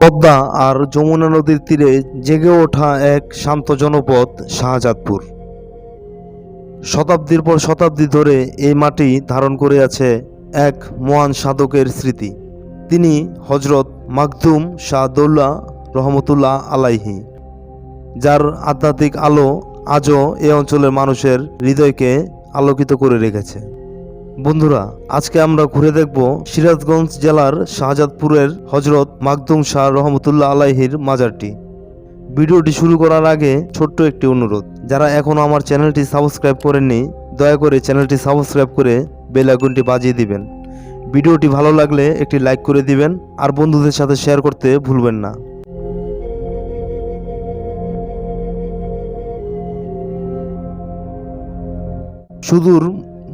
পদ্মা আর যমুনা নদীর তীরে জেগে ওঠা এক শান্ত জনপদ, শাহজাদপুর। শতাব্দীর পর শতাব্দী ধরে এই মাটি ধারণ করে আছে এক মহান সাধকের স্মৃতি। তিনি হজরত মাকদুম শাহ দৌল্লা রহমতুল্লাহ আলাইহি, যার আধ্যাত্মিক আলো আজও এ অঞ্চলের মানুষের হৃদয়কে আলোকিত করে রেখেছে। বন্ধুরা, আজকে আমরা ঘুরে দেখব সিরাজগঞ্জ জেলার শাহজাদপুরের হজরত মাকদুম শাহ রহমতুল্লাহ আলাইহির মাজারটি। ভিডিওটি শুরু করার আগে ছোট্ট একটি অনুরোধ, যারা এখনও আমার চ্যানেলটি সাবস্ক্রাইব করেননি, দয়া করে চ্যানেলটি সাবস্ক্রাইব করে বেল আইকনটি বাজিয়ে দিবেন। ভিডিওটি ভালো লাগলে একটি লাইক করে দিবেন, আর বন্ধুদের সাথে শেয়ার করতে ভুলবেন না। সুদূর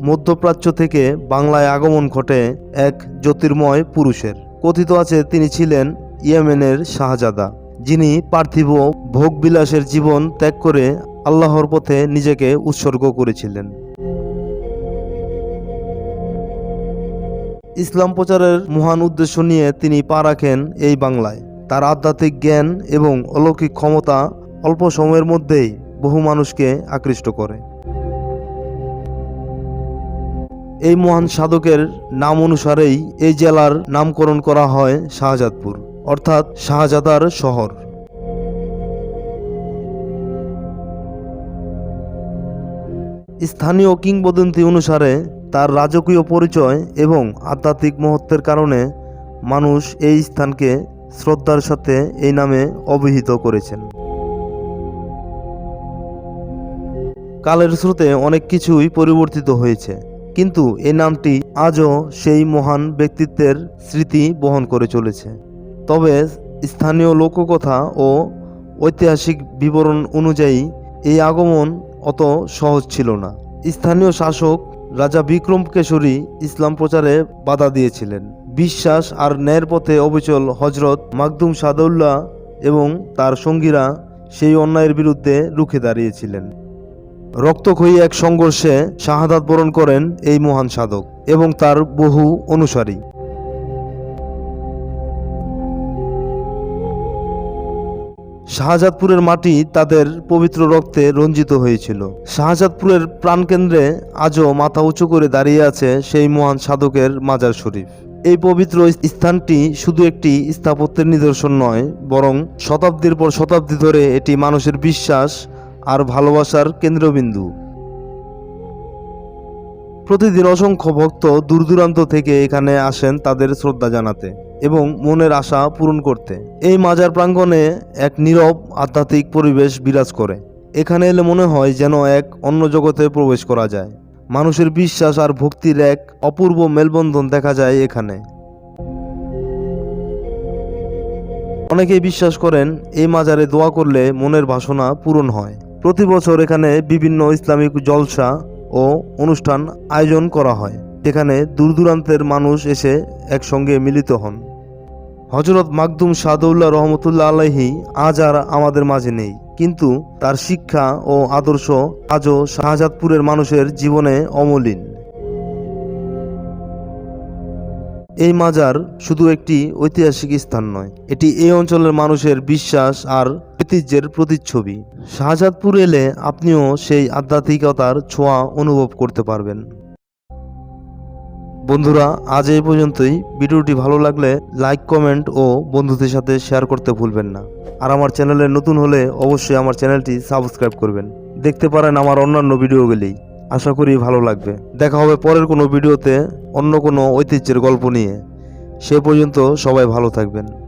মধ্যপ্রাচ্য থেকে বাংলায় আগমন ঘটে এক জ্যোতির্ময় পুরুষের। কথিত আছে তিনি ছিলেন ইয়েমেনের শাহজাদা, যিনি পার্থিব ভোগবিলাসের জীবন ত্যাগ করে আল্লাহর পথে নিজেকে উৎসর্গ করেছিলেন। ইসলাম প্রচারের মহান উদ্দেশ্য নিয়ে তিনি পা রাখেন এই বাংলায়। তার আধ্যাত্মিক জ্ঞান এবং অলৌকিক ক্ষমতা অল্প সময়ের মধ্যেই বহু মানুষকে আকৃষ্ট করে। এই মহান সাধকের নাম অনুসারেই এই জেলার নামকরণ করা হয় শাহজাদপুর, অর্থাৎ শাহজাদার শহর। স্থানীয় কিংবদন্তি অনুসারে তার রাজকীয় পরিচয় এবং আধ্যাত্মিক মহত্বের কারণে মানুষ এই স্থানকে শ্রদ্ধার সাথে এই নামে অভিহিত করেছেন। কালের স্রোতে অনেক কিছুই পরিবর্তিত হয়েছে। কিন্তু এই নামটি আজও সেই মহান ব্যক্তিত্বের স্মৃতি বহন করে চলেছে। তবে স্থানীয় লোককথা ও ঐতিহাসিক বিবরণ অনুযায়ী এই আগমন অত সহজ ছিল না। স্থানীয় শাসক রাজা বিক্রম কেশরী ইসলাম প্রচারে বাধা দিয়েছিলেন। বিশ্বাস আর ন্যায়ের পথে অবিচল হজরত মাকদুম সাদউল্লাহ এবং তার সঙ্গীরা সেই অন্যায়ের বিরুদ্ধে রুখে দাঁড়িয়েছিলেন। রক্তক্ষয়ী এক সংঘর্ষে শাহাদাত বরণ করেন এই মহান সাধক এবং তার বহু অনুসারী। শাহজাদপুরের মাটি তাদের পবিত্র রক্তে রঞ্জিত হয়েছিল। শাহজাদপুরের প্রাণকেন্দ্রে আজও মাথা উঁচু করে দাঁড়িয়ে আছে সেই মহান সাধকের মাজার শরীফ। এই পবিত্র স্থানটি শুধু একটি স্থাপত্যের নিদর্শন নয়, বরং শতাব্দীর পর শতাব্দী ধরে এটি মানুষের বিশ্বাস আর ভালোবাসার কেন্দ্রবিন্দু। প্রতিদিন অসংখ্য ভক্ত দূর দূরান্ত থেকে এখানে আসেন তাদের শ্রদ্ধা জানাতে এবং মনের আশা পূরণ করতে। এই মাজার প্রাঙ্গণে এক নীরব, আধ্যাত্মিক পরিবেশ বিরাজ করে। এখানে এলে মনে হয় যেন এক অন্য জগতে প্রবেশ করা যায়। মানুষের বিশ্বাস আর ভক্তির এক অপূর্ব মেলবন্ধন দেখা যায় এখানে। অনেকেই বিশ্বাস করেন, এই মাজারে দোয়া করলে মনের বাসনা পূরণ হয়। প্রতি বছর এখানে বিভিন্ন ইসলামিক জলসা ও অনুষ্ঠান আয়োজন করা হয়, যেখানে দূর দূরান্তের মানুষ এসে একসঙ্গে মিলিত হন। হজরত মাকদুম সাদউল্লাহ রহমতুল্লাহ আলহি আজ আর আমাদের মাঝে নেই, কিন্তু তার শিক্ষা ও আদর্শ আজও শাহজাদপুরের মানুষের জীবনে অমলিন। এই মাজার শুধু একটি ঐতিহাসিক স্থান নয়, এটি এই অঞ্চলের মানুষের বিশ্বাস আর ঐতিহ্যের প্রতিচ্ছবি। শাহজাদপুর এলে আপনিও সেই আধ্যাত্মিকতার ছোঁয়া অনুভব করতে পারবেন। বন্ধুরা, আজ এই পর্যন্তই। ভিডিওটি ভালো লাগলে লাইক, কমেন্ট ও বন্ধুদের সাথে শেয়ার করতে ভুলবেন না। আর আমার চ্যানেলে নতুন হলে অবশ্যই আমার চ্যানেলটি সাবস্ক্রাইব করবেন। দেখতে পারেন আমার অন্যান্য ভিডিওগুলি। আশা করি ভালো লাগবে। দেখা হবে পরের কোনো ভিডিওতে অন্য কোনো ঐতিহ্যের গল্প নিয়ে। সে পর্যন্ত সবাই ভালো থাকবেন।